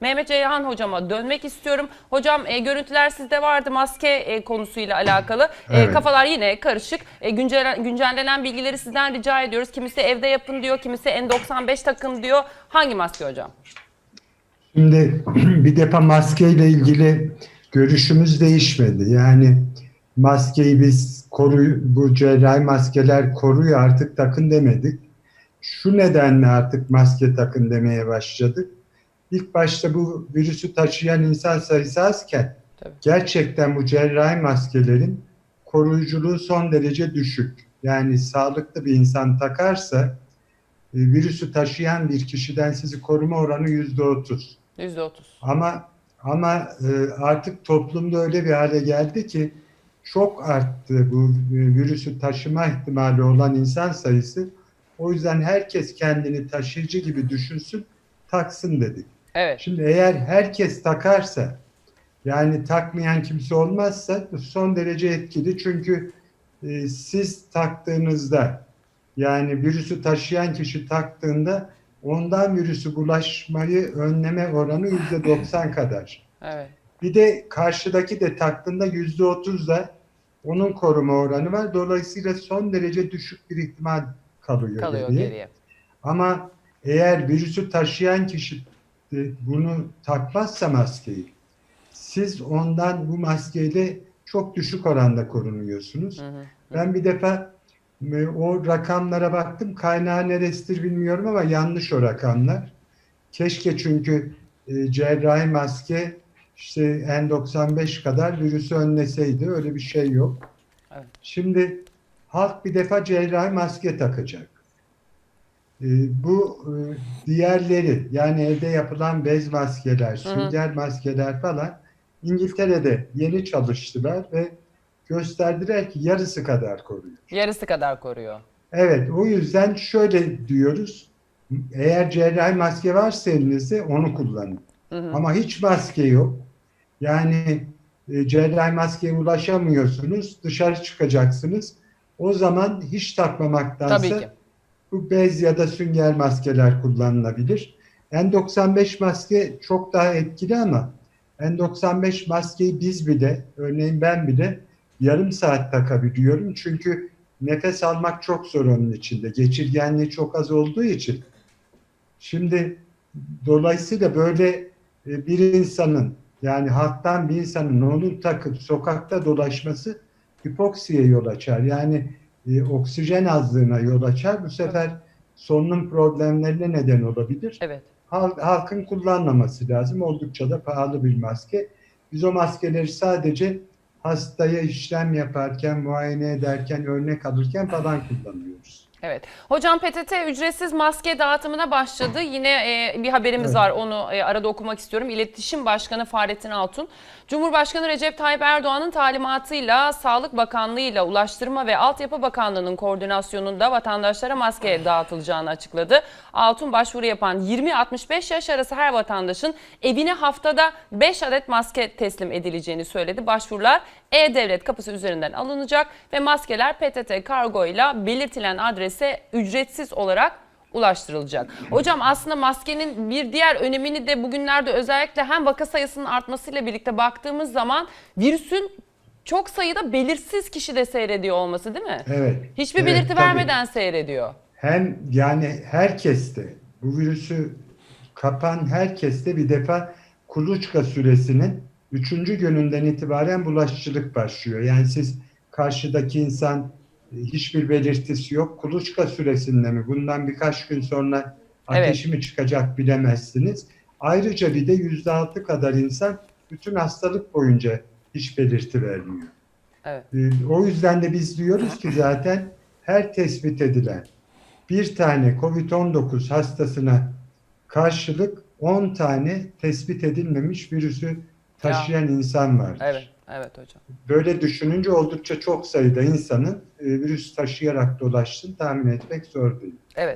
Mehmet Ceyhan hocama dönmek istiyorum. Hocam e, görüntüler sizde vardı maske e, konusuyla alakalı. E, Evet. kafalar yine karışık. E, güncel, güncellenen bilgileri sizden rica ediyoruz. Kimisi evde yapın diyor, kimisi N95 takın diyor. Hangi maske hocam? Şimdi bir defa maskeyle ilgili görüşümüz değişmedi. Yani maskeyi biz koru, bu cerrahi maskeler koruyor artık takın demedik. Şu nedenle artık maske takın demeye başladık. İlk başta bu virüsü taşıyan insan sayısı azken Tabii. gerçekten bu cerrahi maskelerin koruyuculuğu son derece düşük. Yani sağlıklı bir insan takarsa e, virüsü taşıyan bir kişiden sizi koruma oranı yüzde otuz. %30. Ama ama e, artık toplumda öyle bir hale geldi ki çok arttı bu e, virüsü taşıma ihtimali olan insan sayısı. O yüzden herkes kendini taşıyıcı gibi düşünsün, taksın dedik. Evet. Şimdi eğer herkes takarsa, yani takmayan kimse olmazsa son derece etkili. Çünkü e, siz taktığınızda, yani virüsü taşıyan kişi taktığında ondan virüsü bulaşmayı önleme oranı yüzde 90 kadar. Evet. Bir de karşıdaki de taktığında yüzde 30 da onun koruma oranı var. Dolayısıyla son derece düşük bir ihtimal kalıyor, Kalıyor geriye. geriye. Ama eğer virüsü taşıyan kişi bunu takmazsa maskeyi, siz ondan bu maskeyle çok düşük oranda korunuyorsunuz. Hı hı. Ben bir defa e, o rakamlara baktım. Kaynağı neresidir bilmiyorum ama yanlış o rakamlar. Keşke çünkü e, cerrahi maske işte N95 kadar virüsü önleseydi. Öyle bir şey yok. Evet. Şimdi halk bir defa cerrahi maske takacak. E, bu e, diğerleri yani evde yapılan bez maskeler, sünger maskeler falan İngiltere'de yeni çalıştılar ve gösterdiler ki yarısı kadar koruyor. Yarısı kadar koruyor. Evet, o yüzden şöyle diyoruz. Eğer cerrahi maske varsa elinizde onu kullanın. Hı hı. Ama hiç maske yok. Yani e, cerrahi maskeye ulaşamıyorsunuz, dışarı çıkacaksınız. O zaman hiç takmamaktansa Tabii ki. Bu bez ya da sünger maskeler kullanılabilir. N95 maske çok daha etkili ama N95 maskeyi biz bile, örneğin ben bile yarım saat takabiliyorum. Çünkü nefes almak çok zor onun içinde. Geçirgenliği çok az olduğu için. Şimdi dolayısıyla böyle e, bir insanın yani halktan bir insanın onu takıp sokakta dolaşması hipoksiye yol açar. Yani e, oksijen azlığına yol açar. Bu sefer solunum problemlerine neden olabilir. Evet. Halk, halkın kullanmaması lazım. Oldukça da pahalı bir maske. Biz o maskeleri sadece hastaya işlem yaparken, muayene ederken, örnek alırken falan kullanıyoruz. Evet. Hocam PTT ücretsiz maske dağıtımına başladı. Yine e, bir haberimiz Evet. var. Onu e, arada okumak istiyorum. İletişim Başkanı Fahrettin Altun, Cumhurbaşkanı Recep Tayyip Erdoğan'ın talimatıyla Sağlık Bakanlığı ile Ulaştırma ve Altyapı Bakanlığı'nın koordinasyonunda vatandaşlara maske dağıtılacağını açıkladı. Altun başvuru yapan 20-65 yaş arası her vatandaşın evine haftada 5 adet maske teslim edileceğini söyledi. Başvurular E-Devlet kapısı üzerinden alınacak ve maskeler PTT kargo ile belirtilen adrese ücretsiz olarak ulaştırılacak. Hocam aslında maskenin bir diğer önemini de bugünlerde özellikle hem vaka sayısının artmasıyla birlikte baktığımız zaman virüsün çok sayıda belirsiz kişi de seyrediyor olması değil mi? Evet. Hiçbir Evet, belirti tabii. vermeden seyrediyor. Hem yani herkeste bu virüsü kapan herkeste bir defa kuluçka süresinin üçüncü gününden itibaren bulaşıcılık başlıyor. Yani siz karşıdaki insan hiçbir belirtisi yok. Kuluçka süresinde mi? Bundan birkaç gün sonra ateşi mi çıkacak bilemezsiniz. Ayrıca bir de yüzde altı kadar insan bütün hastalık boyunca hiç belirti vermiyor. Evet. Ee, O yüzden de biz diyoruz ki zaten her tespit edilen bir tane COVID-19 hastasına karşılık 10 tane tespit edilmemiş virüsü taşıyan insan vardır. Evet. Evet hocam. Böyle düşününce oldukça çok sayıda insanın e, virüs taşıyarak dolaştığını tahmin etmek zor değil. Evet.